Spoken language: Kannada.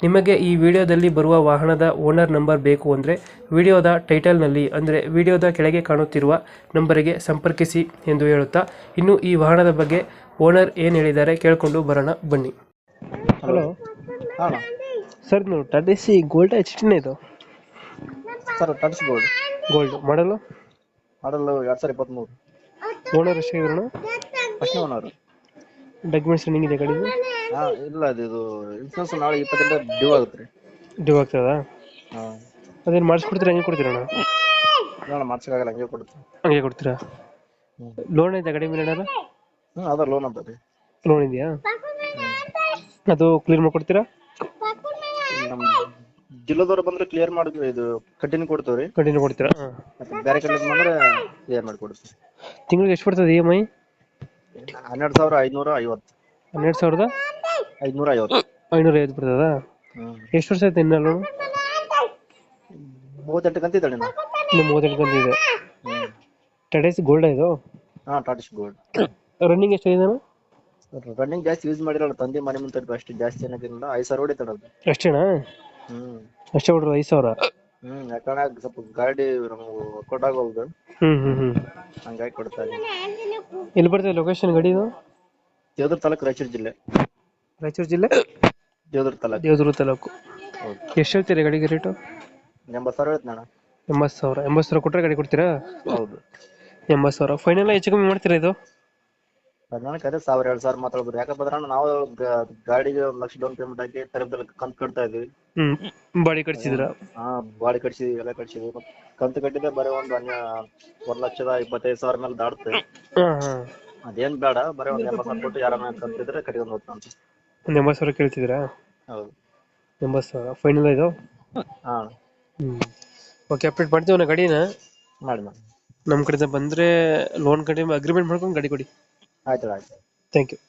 ನಿಮಗೆ ಈ ವಿಡಿಯೋದಲ್ಲಿ ಬರುವ ವಾಹನದ ಓನರ್ ನಂಬರ್ ಬೇಕು ಅಂದರೆ ವಿಡಿಯೋದ ಟೈಟಲ್ನಲ್ಲಿ ಅಂದರೆ ವಿಡಿಯೋದ ಕೆಳಗೆ ಕಾಣುತ್ತಿರುವ ನಂಬರಿಗೆ ಸಂಪರ್ಕಿಸಿ ಎಂದು ಹೇಳುತ್ತಾ ಇನ್ನು ಈ ವಾಹನದ ಬಗ್ಗೆ ಓನರ್ ಏನು ಹೇಳಿದ್ದಾರೆ ಕೇಳಿಕೊಂಡು ಬರೋಣ ಬನ್ನಿ. ಹಲೋ. ಹಾಂ. ಸರ್ ನೀವು ಟಾಟಾ ಸಿ ಗೋಲ್ಡ್ ಎಚ್ ಟಿನೇ ಇದು? ಸರ್ ಟಚ್ ಗೋಲ್ಡ್ ಗೋಲ್ಡ್ ಮಾಡಲು ಮಾಡಲು ಎರಡು ಸಾವಿರ ಇಪ್ಪತ್ತ್ಮೂರು ಓನರ್ ಎಷ್ಟಾಗಿದ್ರಣ ಅಷ್ಟೇ ಓನರು ಡಾಕ್ಯುಮೆಂಟ್ಸ್ ರನ್ನಿಂಗ್ ಇದೆ ಗಾಡಿದು? ಹಾಂ ಇಲ್ಲ ಅದು ಇದು ಇನ್ಸೂರೆನ್ಸ್ ನಾಳೆ ಇಪ್ಪತ್ತೆಂಟು ಡ್ಯೂ ಆಗುತ್ತೆ ರೀ. ಡ್ಯೂ ಆಗ್ತದ? ಹಾಂ. ಅದೇನು ಮಾಡಿಸ್ಕೊಡ್ತೀರಾ ಹಂಗೆ ಕೊಡ್ತೀರಣ್ಣ ನಾನು ಮಾಡ್ಸೋಕ್ಕಾಗಲ್ಲ ಹಂಗೆ ಕೊಡ್ತೀರಾ ಹಂಗೆ ಕೊಡ್ತೀರಾ? ಲೋನ್ ಐತೆ ಗಾಡಿ ಮೇಲೆ ಏನಾರ ಹ್ಞೂ ಅದ ಲೋನ್ ಅಂತ ರೀ. ಲೋನ್ ಇದೆಯಾ? ಅದು ಕ್ಲಿಯರ್ ಮಾಡ್ಕೊಡ್ತೀರಾ? ನಮ್ಮ ಜಿಲ್ಲೆದವ್ರು ಬಂದ್ರೆ ಕ್ಲಿಯರ್ ಮಾಡಿ ಇದು ಕಟ್ಟಿನ ಕೊಡ್ತೇವೆ ರೀ. ಕಂಟಿನ್ಯೂ ಕೊಡ್ತೀರಾ? ಹಾಂ. ಮತ್ತೆ ಬೇರೆ ಕಡೆ ಬಂದ್ರೆ ಕ್ಲಿಯರ್ ಮಾಡ್ಕೊಡ್ತೀವಿ. ತಿಂಗಳಿಗೆ ಎಷ್ಟು ಬರ್ತದೆ ಇ ಎಂ ಐ ಹನ್ನೆರಡು ಸಾವಿರ ಐನೂರ ಐವತ್ತು. ಹನ್ನೆರಡು ಸಾವಿರದ? ಐದುನೂರ ಐವತ್ತು ಐನೂರ ಐವತ್ತು ಬರ್ತದ ಎಷ್ಟು ವರ್ಷ ಆಯ್ತು ಇನ್ನ ಲೋನು ಮೂವತ್ತೆಂಟು ಕಂತ ಇದ್ದಾಳೆ ಇನ್ನು ಮೂವತ್ತೆಂಟು ಕಂತ ಇದೆ ಟಡೇಸ್ ಗೋಲ್ಡ್ ಇದು? ಹಾ ಟಾಟಿಸ್ ಗೋಲ್ಡ್ ರನ್ನಿಂಗ್ ಎಷ್ಟಾಗಿದೆ ರನ್ನಿಂಗ್ ಜಾಸ್ತಿ ಯೂಸ್ ಮಾಡಿರಲ್ಲ ತಂದೆ ಮನೆ ಮುಂದೆ ಅಷ್ಟು ಜಾಸ್ತಿ ಏನಾಗಿರಲಿಲ್ಲ ಐದು ಸಾವಿರ ಹೊಡಿತಾಳೆ ಅದು. ಅಷ್ಟೇನಾ? ಹ್ಮ್. ಅಷ್ಟೇ ಬಿಡ್ರಿ ಐದು ಸಾವಿರ? ಹ್ಮ್ ಯಾಕಂದ್ರೆ ಸ್ವಲ್ಪ ಗಾಡಿ ನಮ್ಗೆ ವರ್ಕೌಟ್ ಆಗೋಲ್ದು ಹ್ಮ್ ಹ್ಮ್ ಹ್ಮ್. ಹಂಗಾಗಿ ಕೊಡ್ತಾ ಇದೀನಿ ಎಲ್ಲಿ ಬರ್ತದೆ ಲೊಕೇಶನ್ ಗಾಡಿ ಇದು? ದೇವದುರ್ಗ ತಾಲೂಕು ರಾಯಚೂರು ಜಿಲ್ಲೆ. ರಾಯಚೂರು ಜಿಲ್ಲೆ? ದೇವದುರ್ಗ ತಾಲೂಕು. ದೇವದುರ್ಗ ತಾಲೂಕು. ಎಷ್ಟು ಹೇಳ್ತೀರಿ ಗಾಡಿಗೆ ರೇಟು? ಎಂಬತ್ತು ಸಾವಿರ ಹೇಳ್ತೀನಿ ಅಣ್ಣ. ಎಂಬತ್ತು ಸಾವಿರ. ಎಂಬತ್ತು ಸಾವಿರ ಕೊಟ್ಟರೆ ಗಾಡಿ ಕೊಡ್ತೀರಾ? ಹೌದು. ಎಂಬತ್ತು ಸಾವಿರ. ಫೈನಲ್ ಹೆಚ್ಚು ಕಮ್ಮಿ ಮಾಡ್ತೀರಾ ಇದು? ಹದಿನಾಲ್ಕು ಅದೇ ಸಾವಿರ ಎರಡು ಸಾವಿರ ಮಾತಾಡ್ಬೋದು. ಯಾಕಪ್ಪ ಅಣ್ಣ ನಾವು ಗ- ಗಾಡಿಗೆ ಒಂದು ಲಕ್ಷ ಡೌನ್ ಪೇಮೆಂಟ್ ಹಾಕಿ ತರಬದಲ್ಲಿ ಕಂತು ಕಟ್ತಾ ಇದೀವಿ ಹ್ಮ್. ಬಾಡಿ ಕಟ್ಸಿದ್ರ ಹಾ ಬಾಡಿ ಕಟ್ಸಿದ್ವಿ ಎಲ್ಲ ಕಟ್ಸಿದ್ವಿ. ಕಂತ ಕಂತು ಕಟ್ಟಿದ್ರೆ ಬರೀ ಒಂದು ಅನ್ಯ ಒಂದ್ ಲಕ್ಷದ ಇಪ್ಪತ್ತೈದು ಸಾವಿರ ಮೇಲೆ ದಾಡುತ್ತೆ ಹಾ ಹಾ ಅದೇನ್ ಬೇಡ ಬರೀ ಒಂದ್ ಎಂಬತ್ತು ಸಾವಿರ ಕೊಟ್ಟು ಯಾರನ್ನ ಕಂತಿದ್ರೆ ಕಟ್ಕೊಂಡು ಹೋಗ್ತಾನೆ ಒಂದು ಸಾವಿರ ಕೇಳ್ತಿದ್ರಾ ಹೌದು. ಎಂಬತ್ತು ಸಾವಿರ. ಫೈನಲ್ ಇದು? ಹಾಂ. ಓಕೆ ಅಪ್ಡೇಟ್ ಮಾಡ್ತೀವಿ ನಾ ಗಾಡಿನ. ಮಾಡಿ ಮಾಡಿ. ನಮ್ಮ ಕಡೆಯಿಂದ ಬಂದ್ರೆ ಲೋನ್ ಕಡಿಮೆ ಅಗ್ರಿಮೆಂಟ್ ಮಾಡ್ಕೊಂಡು ಗಾಡಿ ಕೊಡಿ. ಆಯ್ತು ಆಯ್ತು. Thank you